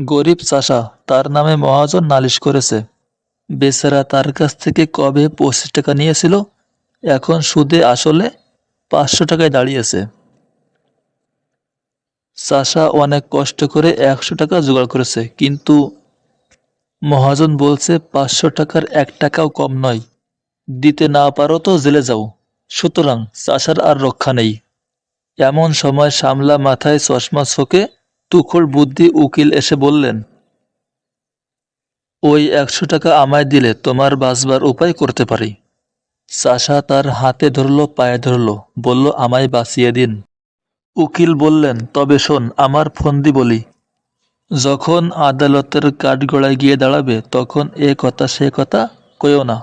গরিব চাষা তার নামে মহাজন নালিশ করেছে। বেচারা তার কাছ থেকে কবে পঁচিশ টাকা নিয়েছিল, এখন সুদে আসলে পাঁচশো টাকায় দাঁড়িয়েছে। চাষা অনেক কষ্ট করে একশো টাকা জোগাড় করেছে, কিন্তু মহাজন বলছে, পাঁচশো টাকার এক টাকাও কম নয়। দিতে না পারো তো জেলে যাও। সুতরাং চাষার আর রক্ষা নেই। এমন সময় সামলা মাথায় চশমা চোখে তুখোড় বুদ্ধি উকিল এসে বললেন, ওই একশো টাকা আমায় দিলে তোমার বাঁচবার উপায় করতে পারি। চাষা তার হাতে ধরলো, পায়ে ধরলো, বলল, আমায় বাঁচিয়ে দিন। উকিল বললেন, তবে শোন, আমার ফন্দি বলি, যখন আদালতের কাঠগড়ায় গিয়ে দাঁড়াবে, তখন এ কথা সে কথা কইও না।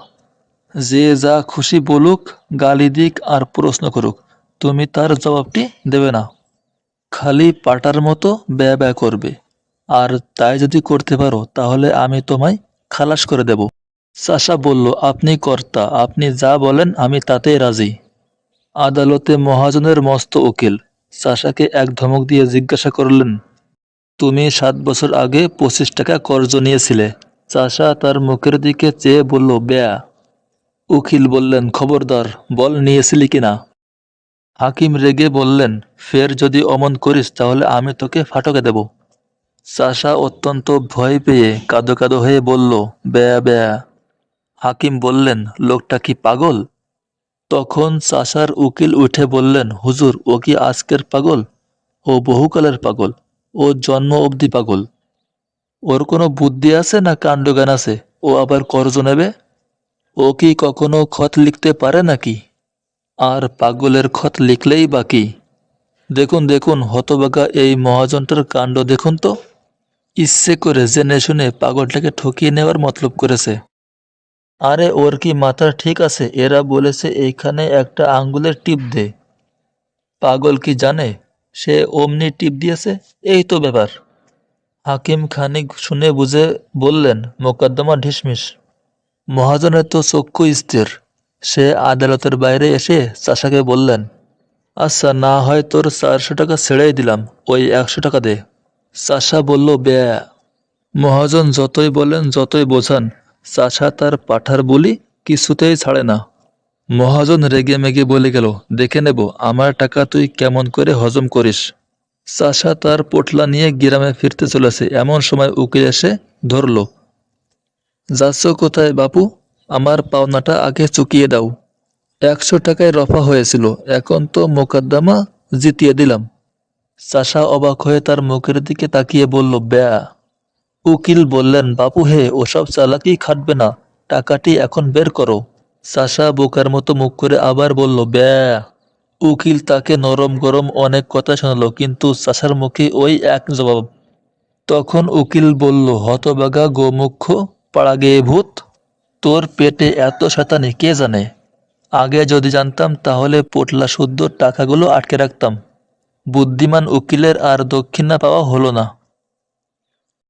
যে যা খুশি বলুক, গালি দিক আর প্রশ্ন করুক, তুমি তার জবাবটি দেবে না। খালি পাটার মতো ব্যয় ব্যয় করবে। আর তাই যদি করতে পারো, তাহলে আমি তোমায় খালাস করে দেব। চাষা বলল, আপনি কর্তা, আপনি যা বলেন আমি তাতেই রাজি। আদালতে মহাজনের মস্ত উকিল। চাষাকে এক ধমক দিয়ে জিজ্ঞাসা করলেন, তুমি সাত বছর আগে পঁচিশ টাকা কর্জ নিয়েছিলে? চাষা তার মুখের দিকে চেয়ে বলল বেয়া উকিল বললেন, খবরদার, বল নিয়েছিলি কিনা? হাকিম রেগে বললেন, ফের যদি অমন করিস, তাহলে আমি তোকে ফাটকে দেব। চাষা অত্যন্ত ভয় পেয়ে কাদো কাদো হয়ে বলল, বেয়া বেয়া। হাকিম বললেন, লোকটা কি পাগল? তখন চাষার উকিল উঠে বললেন, হুজুর, ও কি আজকের পাগল? ও বহুকালের পাগল। ও জন্ম অবধি পাগল। ওর কোনো বুদ্ধি আছে না কাণ্ডজ্ঞান আছে? ও আবার কর্জ নেবে? ও কি কখনো খত লিখতে পারে নাকি? আর পাগলের খত লিখলেই বাকি দেখুন দেখুন, হতবাগা এই মহাজনটার কাণ্ড দেখুন তো। ইচ্ছে করে জেনে শুনে পাগলটাকে ঠকিয়ে নেওয়ার মতলব করেছে। আরে, ওর কি মাথা ঠিক আছে? এরা বলেছে এইখানে একটা আঙ্গুলের টিপ দে। পাগল কি জানে? সে অমনি টিপ দিয়েছে? এই তো ব্যাপার। হাকিম খানিক শুনে বুঝে বললেন, মোকদ্দমা ঢিসমিস। মহাজনের তো চক্ষু স্থির। সে আদালতের বাইরে এসে চাষাকে বললেন আচ্ছা না হয় তোর চারশো টাকা ছেড়েই দিলাম, ওই একশো টাকা দে। চাষা বলল, ব্যা, মহাজন যতই বলেন যতই বোঝান, চাষা তার পাঠার বলি কিছুতেই ছাড়ে না। মহাজন রেগে মেগে বলে গেল, দেখে নেব, আমার টাকা তুই কেমন করে হজম করিস? চাষা তার পোটলা নিয়ে গ্রামে ফিরতে চলেছে, এমন সময় উকিল এসে ধরল, যাচ্ছ কোথায় বাপু? আমার পাওনাটা আগে চুকিয়ে দাও। একশো টাকায় রফা হয়েছিল। এখন তো মোকদ্দমা জিতিয়ে দিলাম। চাষা অবাক হয়ে তার মুখের দিকে তাকিয়ে বলল, ব্যা, উকিল বললেন, বাপু হে, ওসব চালাকি খাটবে না। টাকাটি এখন বের করো। চাষা বোকার মতো মুখ করে আবার বলল, ব্যা, উকিল তাকে নরম গরম অনেক কথা শোনালো, কিন্তু চাষার মুখে ওই এক জবাব। তখন উকিল বলল, হতবাগা গোমুখ্য পাড়া গেয়ে ভূত তোর পেটে এত শতানি কে জানে? আগে যদি জানতাম, তাহলে পোটলা শুদ্ধ টাকাগুলো আটকে রাখতাম। বুদ্ধিমান উকিলের আর দক্ষিণা পাওয়া হলো না।